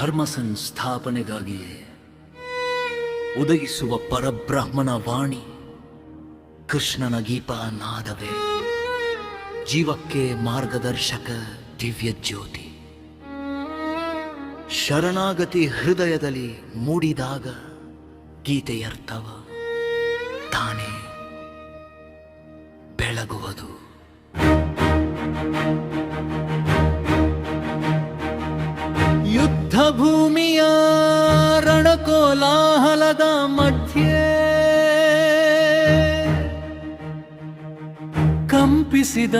ಧರ್ಮ ಸಂಸ್ಥಾಪನೆಗಾಗಿ ಉದಯಿಸುವ ಪರಬ್ರಹ್ಮನ ವಾಣಿ ಕೃಷ್ಣನ ಗೀಪನಾದವೇ. ಜೀವಕ್ಕೆ ಮಾರ್ಗದರ್ಶಕ ದಿವ್ಯ ಜ್ಯೋತಿ ಶರಣಾಗತಿ ಹೃದಯದಲ್ಲಿ ಮೂಡಿದಾಗ ಗೀತೆಯರ್ಥವ ತಾನೇ ಬೆಳಗುವುದು. ಭೂಮಿಯ ರಣಕೋಲಾಹಲದ ಮಧ್ಯೆ ಕಂಪಿಸಿದ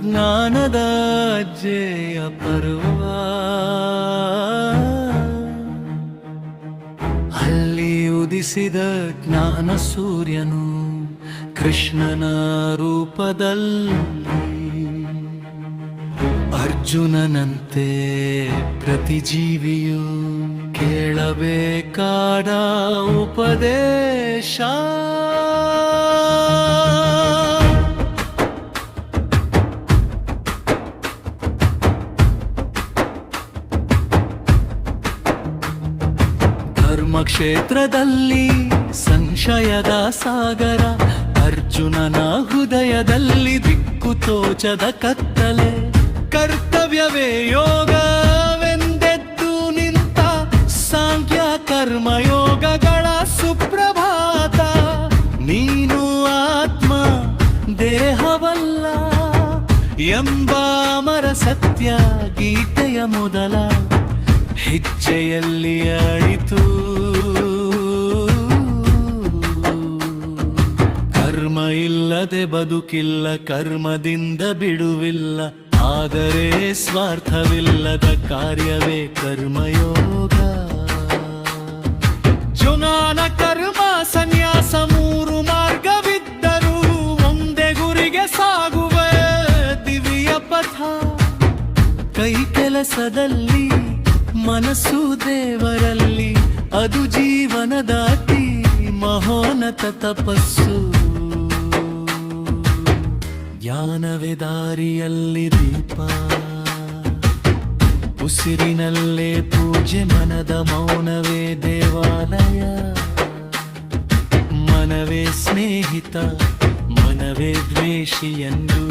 ಜ್ಞಾನದ ಜಯ ಪರ್ವ. ಅಲ್ಲಿ ಉದಿಸಿದ ಜ್ಞಾನ ಸೂರ್ಯನು ಕೃಷ್ಣನ ರೂಪದಲ್ಲಿ ಅರ್ಜುನನಂತೆ ಪ್ರತಿ ಜೀವಿಯು ಕೇಳಬೇಕಾದ ಉಪದೇಶ. ಧರ್ಮಕ್ಷೇತ್ರದಲ್ಲಿ ಸಂಶಯದ ಸಾಗರ ಅರ್ಜುನನ ಹೃದಯದಲ್ಲಿ ದಿಕ್ಕು ತೋಚದ ಕತ್ತಲೆ. ಕರ್ತವ್ಯವೇ ಯೋಗವೆಂದೆದ್ದು ನಿಂತ ಸಾಂಖ್ಯ ಕರ್ಮಯೋಗಗಳ ಸುಪ್ರಭಾತ. ನೀನು ಆತ್ಮ, ದೇಹವಲ್ಲ ಎಂಬ ಅಮರ ಸತ್ಯ ಗೀತೆಯ ಮೊದಲ ಹೆಜ್ಜೆಯಲ್ಲಿ ಆಯಿತು ಕರ್ಮ ಇಲ್ಲದೆ ಬದುಕಿಲ್ಲ, ಕರ್ಮದಿಂದ ಬಿಡುವಿಲ್ಲ. ಆದರೆ ಸ್ವಾರ್ಥವಿಲ್ಲದ ಕಾರ್ಯವೇ ಕರ್ಮಯೋಗ. ಚುನಾನ ಕರ್ಮ ಸನ್ಯಾಸ ಮೂರು ಮಾರ್ಗವಿದ್ದರೂ ಒಂದೇ ಗುರಿಗೆ ಸಾಗುವ ದಿವಿಯ ಪಥ. ಕೈ ಕೆಲಸದಲ್ಲಿ ಮನಸ್ಸು ದೇವರಲ್ಲಿ ಅದು ಜೀವನದಾತಿ ಮಹೋನತ ತಪಸ್ಸು. ಜ್ಞಾನವೇ ದಾರಿಯಲ್ಲಿ ದೀಪ. ಉಸಿರಿನಲ್ಲೇ ಪೂಜೆ ಮನದ ಮೌನವೇ ದೇವಾಲಯ. ಮನವೇ ಸ್ನೇಹಿತ, ಮನವೇ ದ್ವೇಷಿ ಎಂದು.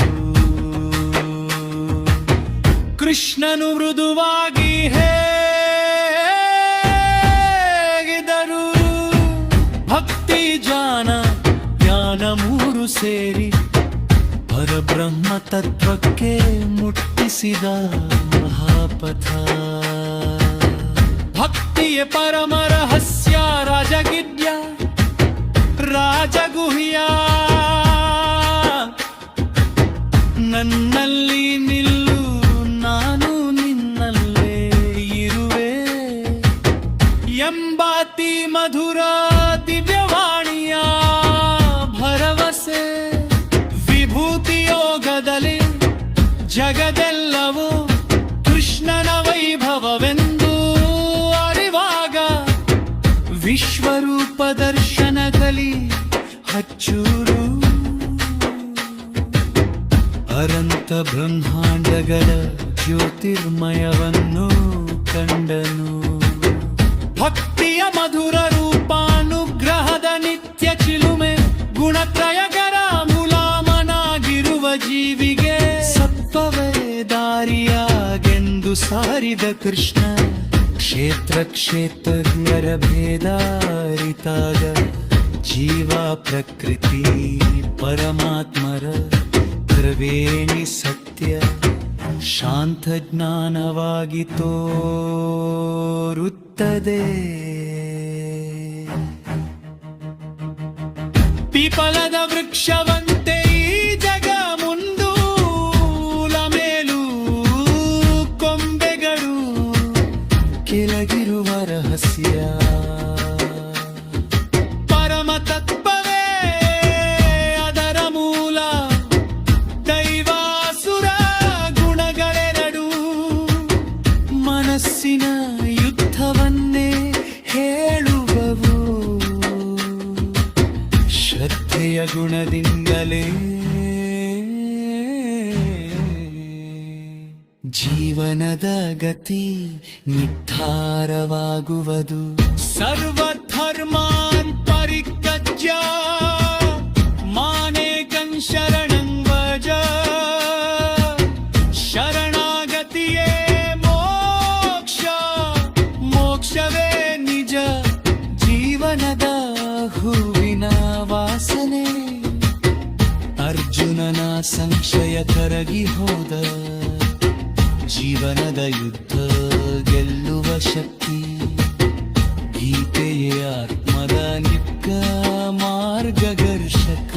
ಕೃಷ್ಣನು ಮೃದುವಾಗಿ ಹೇಗಿದರು? ಭಕ್ತಿ ಜಾನ ಜ್ಞಾನ ಮೂರು ಸೇರಿ ಪರಬ್ರಹ್ಮ ತತ್ವಕ್ಕೆ ಮುಟ್ಟಿಸಿದ ಮಹಾಪಥ. ಭಕ್ತಿಯ ಪರಮ ರಹಸ್ಯ ರಾಜಗಿದ್ಯ, ರಾಜಗುಹ್ಯ. ನನ್ನಲ್ಲಿ ನಿಲ್ಲು, ನಾನು ನಿನ್ನಲ್ಲೇ ಇರುವೆ. ಎಂಬಾತಿ ಮಧುರ ಜಗದೆಲ್ಲವೂ ಕೃಷ್ಣನ ವೈಭವವೆಂದು ಅರಿವಾಗ ವಿಶ್ವರೂಪ ದರ್ಶನದಲ್ಲಿ ಹಚ್ಚೂರು. ಅರಂತ ಬ್ರಹ್ಮಾಂಡಗಳ ಜ್ಯೋತಿರ್ಮಯವನ್ನು ಕಂಡನು. ಭಕ್ತಿಯ ಮಧುರ ದಾರಿಯಾಗೆಂದು ಕೃಷ್ಣ, ಕ್ಷೇತ್ರ ಕ್ಷೇತ್ರಜ್ಞರ ಭೇದ ಅರಿತಾಗ ಜೀವ ಪ್ರಕೃತಿ ಪರಮಾತ್ಮರ ತ್ರಿವೇಣಿ ಸತ್ಯ ಶಾಂತ ಜ್ಞಾನವಾಗಿ ತೋರುತ್ತದೆ. ಪಿಪಲದ ವೃಕ್ಷವಂತೆ ಭಕ್ತಿಯ ಗುಣದಿಂದಲೇ. ಜೀವನದ ಗತಿ ನಿರ್ಧಾರವಾಗುವುದು. ಸರ್ವಧರ್ಮಾನ್ ಪರಿಕಜ್ಯ ಮಾನೇಕಂ ಶರಣಂ ವಜ ಕರಗಿ ಹೋದ ಜೀವನದ ಯುದ್ಧ ಗೆಲ್ಲುವ ಶಕ್ತಿ ಗೀತೆಯ ಆತ್ಮದ ನಿಕ್ಕ ಮಾರ್ಗದರ್ಶಕ.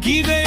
ಗೀತೆಯೊಳು